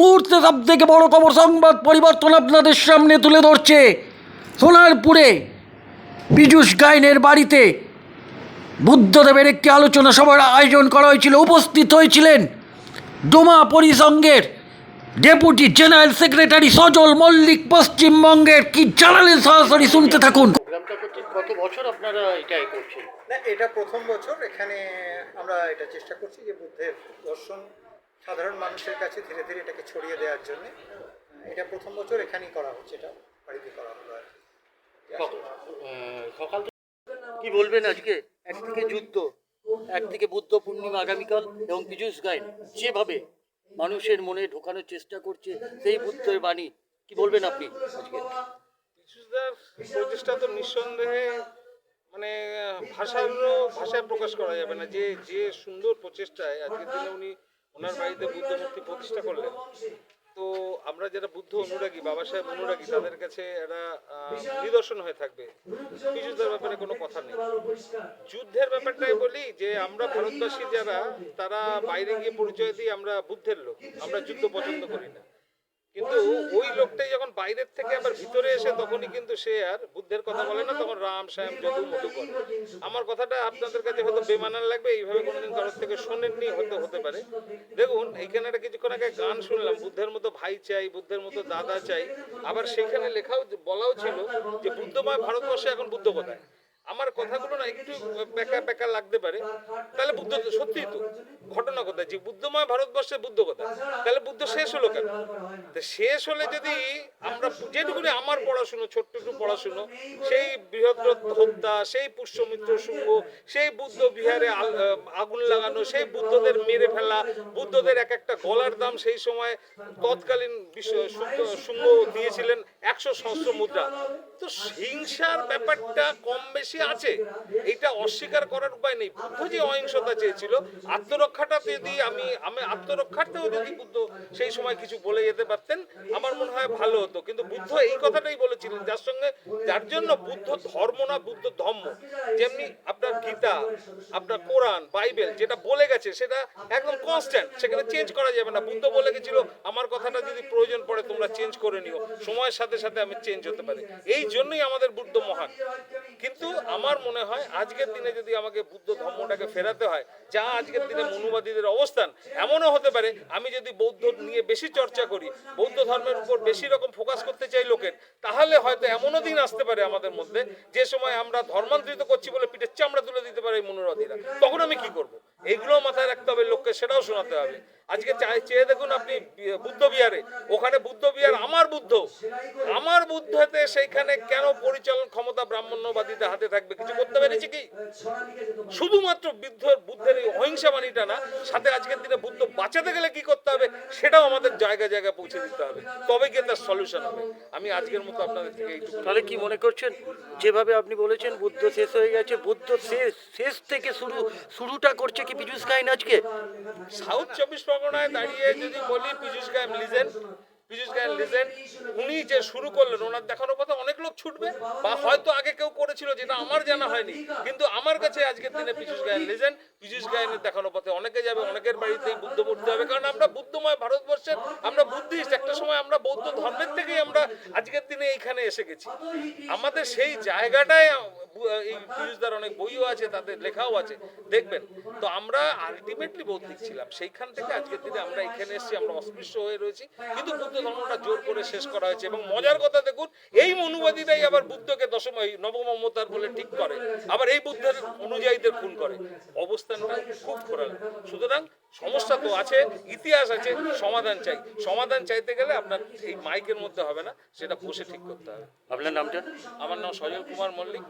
মুহূর্তে সব থেকে বড় খবর সংবাদ পরিবর্তন আপনাদের সামনে তুলে ধরছে। সোনারপুরে পীযূষ গাইনের বাড়িতে বুদ্ধদেবের একটি আলোচনা সভার আয়োজন করা হয়েছিল। উপস্থিত হয়েছিলেন ডোমা পরিসংঘের deputy general secretary Sajal Mallik. পশ্চিমবঙ্গের কি জানালেন সরাসরি শুনতে থাকুন। বছর আপনারা এটাই করছেন? না এটা প্রথম বছর। এখানে আমরা এটা চেষ্টা করছি যে বুদ্ধের দর্শন সাধারণ মানুষের কাছে ধীরে ধীরে এটাকে ছড়িয়ে দেওয়ার জন্য এটা প্রথম বছর এখানেই করা হচ্ছে এটা বাড়িতে করা হলো আর কি। সকাল কি বলবেন আজকে? একদিকে যুদ্ধ একদিকে বুদ্ধ পূর্ণিমা আগামীকাল এবং পীযুষ গায়ন যেভাবে মানুষের মনে ঢোকানোর চেষ্টা করছে সেই বুদ্ধের বাণী। কি বলবেন আপনি আজকে? প্রচেষ্টা তো নিঃসন্দেহে মানে ভাষারও ভাষায় প্রকাশ করা যাবে না। যে যে সুন্দর প্রচেষ্টায় আজকের দিনে উনি ওনার বাড়িতে বুদ্ধ মূর্তি প্রতিষ্ঠা করলেন। তো আমরা যারা বুদ্ধ অনুরাগী, বাবা সাহেব অনুরাগী, তাদের কাছে একটা নিদর্শন হয়ে থাকবে। শিশুদের ব্যাপারে কোনো কথা নেই। যুদ্ধের ব্যাপারটাই বলি যে, আমরা ভারতবাসী যারা, তারা বাইরে গিয়ে পরিচয় দিই আমরা বুদ্ধের লোক। আমরা যুদ্ধ পছন্দ করি না। কিন্তু ওই লোকটাই যখন বাইরের থেকে আবার ভিতরে এসে তখনই কিন্তু সে আর বুদ্ধের কথা বলে না তখন রাম শ্যাম যদু মধু করে আমার কথাটা আপনাদের কাছে হয়তো বেমানান লাগবে এইভাবে কোনোদিন কারোর থেকে শোনেননি হয়তো হতে পারে। দেখুন এইখানে একটা কিছুক্ষণ আগে গান শুনলাম বুদ্ধের মতো ভাই চাই বুদ্ধের মতো দাদা চাই। আবার সেখানে লেখাও বলাও ছিল যে বুদ্ধময় ভারতবর্ষে এখন বুদ্ধ কোথায়? আমার কথাগুলো না একটু বেকা বেকা লাগতে পারে। তাহলে বুদ্ধ সত্যি তো। ঘটনা কোথায়? যে বুদ্ধময় ভারতবর্ষে বুদ্ধ কথা তাহলে বুদ্ধ শেষ হলো কেন? শেষ হলে যদি আমরা যেটুকুনি আমার পড়াশুনো ছোট্ট একটু পড়াশুনো, সেই বৃহদ্রথ হত্যা, সেই পুষ্যমিত্র শুঙ্গ সেই বুদ্ধ বিহারে আগুন লাগানো, সেই বুদ্ধদের মেরে ফেলা, বুদ্ধদের এক একটা গলার দাম সেই সময় তৎকালীন শুঙ্গ দিয়েছিলেন একশো সহস্র মুদ্রা। তো হিংসার ব্যাপারটা কম বেশি আছে। এটা অস্বীকার করার উপায় নেই। বুদ্ধ যে অহিংসতা চেয়েছিল আত্মরক্ষাটা যদি আমি আমি আত্মরক্ষার্থেও যদি বুদ্ধ সেই সময় কিছু বলে যেতে পারতেন, আমার মনে হয় ভালো হতো। কিন্তু বুদ্ধ এই কথাটাই বলেছিলেন, যার সঙ্গে যার জন্য বুদ্ধ ধর্ম না, বুদ্ধ ধর্ম যেমনি আপনার গীতা, আপনার কোরআন, বাইবেল যেটা বলে গেছে, সেটা একদম কনস্ট্যান্ট সেখানে চেঞ্জ করা যাবে না। বুদ্ধ বলে গেছিল, আমার কথাটা যদি প্রয়োজন পড়ে, তোমরা চেঞ্জ করে নিও। সময়ের সাথে সাথে আমি চেঞ্জ হতে পারি। এই জন্যই আমাদের বুদ্ধ মহান। কিন্তু আমার মনে হয় আজকের দিনে যদি আমাকে বুদ্ধ ধর্মটাকে ফেরাতে হয়, যা আজকের দিনে মনুবাদীদের অবস্থান, এমনও হতে পারে, আমি যদি বৌদ্ধ নিয়ে বেশি চর্চা করি, বৌদ্ধ ধর্মের উপর বেশি রকম ফোকাস করতে চাই লোকের, তাহলে হয়তো এমনও দিন আসতে পারে আমাদের মধ্যে, যে সময় আমরা ধর্মান্তরিত করছি বলে পিঠের চামড়া তুলে দিতে পারে এই মনুবাদীরা। তখন আমি কি করব? এইগুলো মাথায় রাখতে হবে, লোককে সেটাও শোনাতে হবে। আজকে চেয়ে দেখুন আপনি বুদ্ধ বিহারে। ওখানে বুদ্ধ বিহার আমার বুদ্ধ। আমার বুদ্ধতে সেইখানে কেন পরিচালন ক্ষমতা ব্রাহ্মণ্যবাদীদের হাতে থাকবে, কিছু করতে পেরেছি কি? শুধুমাত্র বুদ্ধ বুদ্ধের অহিংসা বাণীটা না, সাথে আজকের দিনে বুদ্ধ বাঁচাতে গেলে কি করতে হবে? সেটাও আমাদের জায়গা জায়গায় পৌঁছে দিতে হবে। তবে গিয়ে তার সলিউশন হবে। আমি আজকের মতো আপনাদের থেকে এইটুকু তাহলে কি মনে করছেন? যেভাবে আপনি বলেছেন বুদ্ধ শেষ হয়ে গেছে। বুদ্ধ শেষ শেষ থেকে শুরু শুরুটা করছে কি পীযুষ গাইন আজকে? সাউথ চব্বিশ পরগনায় দাঁড়িয়ে যদি বলি পীযুষ গাইন লিজেন্ড। পীযুষ গায়েন লেজেন্ড, উনি যে শুরু করলেন, ওনার দেখানোর কথা অনেক লোক ছুটবে বা হয়তো আগে কেউ করেছিল যেটা আমার জানা হয়নি। কিন্তু আমার কাছে আজকের দিনে পীযুষ গায়েন লেজেন্ড পীযুষ গায়নের দেখানোর পথে অনেকে যাবে, অনেকের বাড়িতেই বুদ্ধ মূর্তি হবে। কারণ আমরা বুদ্ধময় ভারতবর্ষের আমরা বুদ্ধিস্ট একটা সময় আমরা বৌদ্ধ ধর্মের থেকেই আমরা আজকের দিনে এইখানে এসে গেছি আমাদের সেই জায়গাটায় এই পীযুষদার অনেক বইও আছে তাদের লেখাও আছে। দেখবেন তো আমরা আলটিমেটলি বৌদ্ধিক ছিলাম। সেইখান থেকে আজকের দিনে আমরা এখানে এসেছি আমরা অস্পৃশ্য হয়ে রয়েছি। কিন্তু বুদ্ধ ধর্মটা জোর করে শেষ করা হয়েছে এবং মজার কথা দেখুন এই মনুবাদীরাই আবার বুদ্ধকে দশম নবম অবতার বলে ঠিক করে। আবার এই বুদ্ধের অনুযায়ীদের খুন করে। অবস্থানটা খুব খোরাল সুতরাং সমস্যা তো আছে ইতিহাস আছে সমাধান চাই। সমাধান চাইতে গেলে আপনার এই মাইকের মধ্যে হবে না সেটা বসে ঠিক করতে হবে। আপনার নামটা? আমার নাম সজল কুমার মল্লিক।